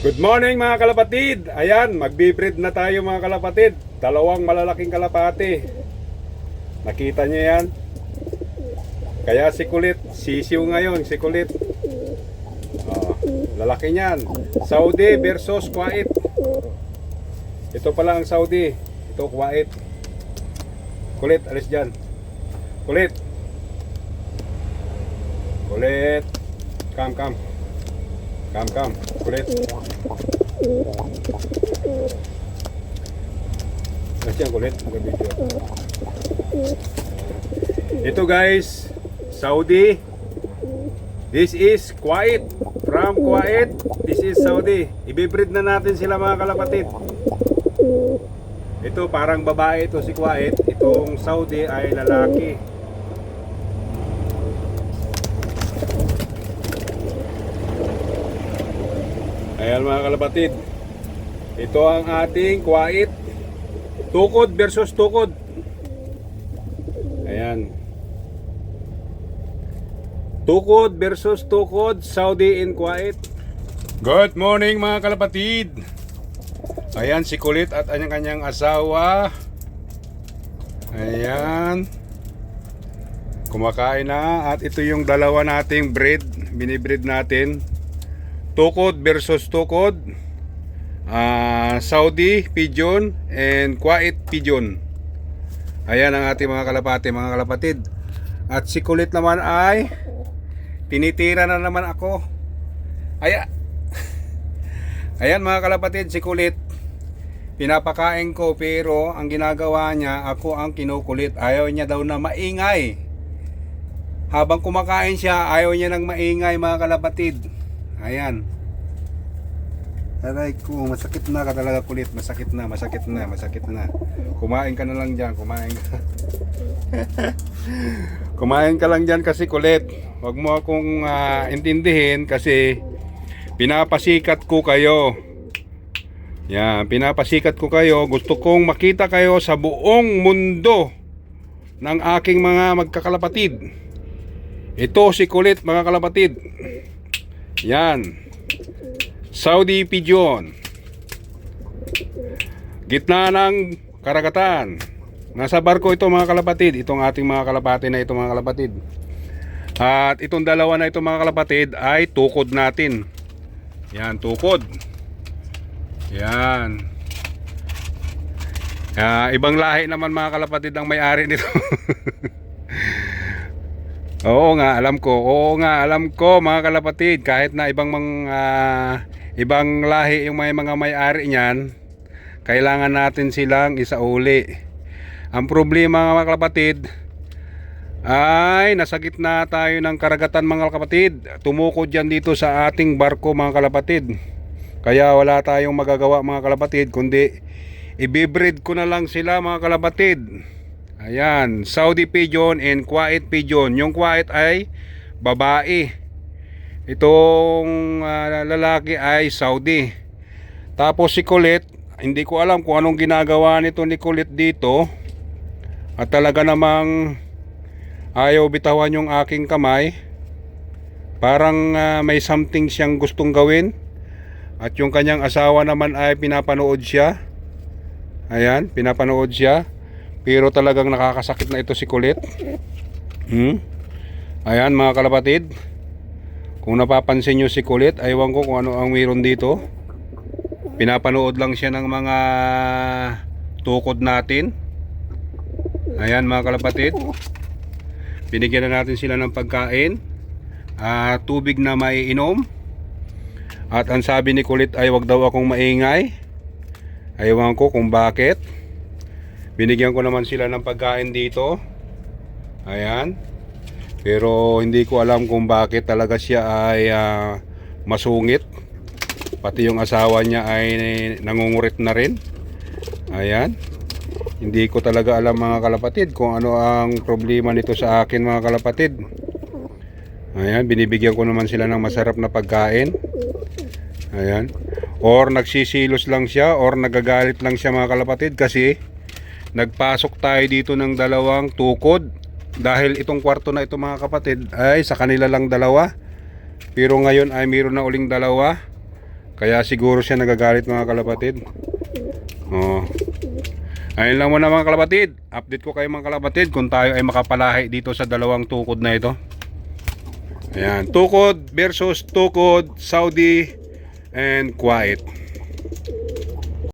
Good morning mga kalapatid! Ayan, magbe-breed na tayo mga kalapatid. Dalawang malalaking kalapati. Nakita niyo yan? Kaya si Kulit, sisiw ngayon, si Kulit. Oh, lalaki niyan. Saudi versus Kuwait. Ito pala ang Saudi. Ito Kuwait. Kulit, alis dyan. Kulit. Kulit. Come, come. Come, come. Kulit. Kasi ang kulit, mag-video. Ito guys, Saudi. This is Kuwait. From Kuwait, this is Saudi. Ibibreed na natin sila mga kalapatid. Ito parang babae ito si Kuwait. Itong Saudi ay lalaki. Ayan mga kalapatid. Ito ang ating Kuwait. Tukod versus tukod. Ayan. Tukod versus tukod, Saudi in Kuwait. Good morning mga kalapatid. Ayan si Kulit at ang kanyang asawa. Ayan. Kumakain na at ito yung dalawa nating breed, binibreed natin. Tukod versus tukod. Ah, Saudi pigeon and Kuwait pigeon. Ayan ang ating mga kalapati, mga kalapatid. At si Kulit naman ay tinitira na naman ako. Aya. Ayan mga kalapatid, si Kulit pinapakain ko pero ang ginagawa niya ako ang kinukulit. Ayaw niya daw na maingay. Habang kumakain siya, ayaw niya ng maingay mga kalapatid. Ayan. Aray ko, masakit na ka talaga kulit. Masakit na, masakit na, masakit na. Kumain ka na lang dyan, kumain ka. kumain ka lang dyan kasi kulit. Huwag mo akong ah, intindihin kasi pinapasikat ko kayo. Yan, pinapasikat ko kayo. Gusto kong makita kayo sa buong mundo ng aking mga magkakalapatid. Ito si Kulit mga kalapatid. Yan. Saudi Pigeon. Gitna ng karagatan. Nasa barko ito mga kalapatid. Itong ating mga kalapati na ito mga kalapatid. At itong dalawa na ito mga kalapatid ay tukod natin. Yan, tukod. Yan. Ah, ibang lahi naman mga kalapatid ang may-ari nito. Oo nga, alam ko. Oo nga, alam ko mga kalapatid. Kahit na ibang mga ibang lahi yung may mga may-ari niyan, kailangan natin silang isauli. Ang problema mga kalapatid ay nasa gitna tayo ng karagatan mga kalapatid. Tumukod yan dito sa ating barko mga kalapatid. Kaya wala tayong magagawa mga kalapatid kundi ibibreed ko na lang sila mga kalapatid. Ayan, Saudi Pigeon and Kuwait Pigeon. Yung Kuwait ay babae. Itong ah, lalaki ay Saudi. Tapos si Colette, hindi ko alam kung anong ginagawa nito ni Colette dito. At talaga namang ayaw bitawan yung aking kamay. Parang ah, may something siyang gustong gawin. At yung kanyang asawa naman ay pinapanood siya. Ayan, pinapanood siya. Pero talagang nakakasakit na ito si Kulit. Hmm? Ayan mga kalapatid. Kung napapansin nyo si Kulit, aywan ko kung ano ang meron dito. Pinapanood lang siya ng mga tukod natin. Ayan mga kalapatid. Binigyan na natin sila ng pagkain. ah, tubig na maiinom. At ang sabi ni Kulit ay wag daw akong maingay. Aywan ko kung bakit. Binigyan ko naman sila ng pagkain dito. Ayan. Pero hindi ko alam kung bakit talaga siya ay ah, masungit. Pati yung asawa niya ay nangungurit na rin. Ayan. Hindi ko talaga alam mga kalapatid kung ano ang problema nito sa akin mga kalapatid. Ayan, binibigyan ko naman sila ng masarap na pagkain. Ayan. Or nagsisilos lang siya or nagagalit lang siya mga kalapatid kasi nagpasok tayo dito ng dalawang tukod dahil itong kwarto na ito mga kapatid ay sa kanila lang dalawa pero ngayon ay mayroon na uling dalawa Kaya siguro siya nagagalit mga kalapatid. Oh. Ayun lang muna mga kalapatid. Update ko kayo mga kalapatid kung tayo ay makapalahi dito sa dalawang tukod na ito. Ayan, tukod versus tukod, Saudi and quiet.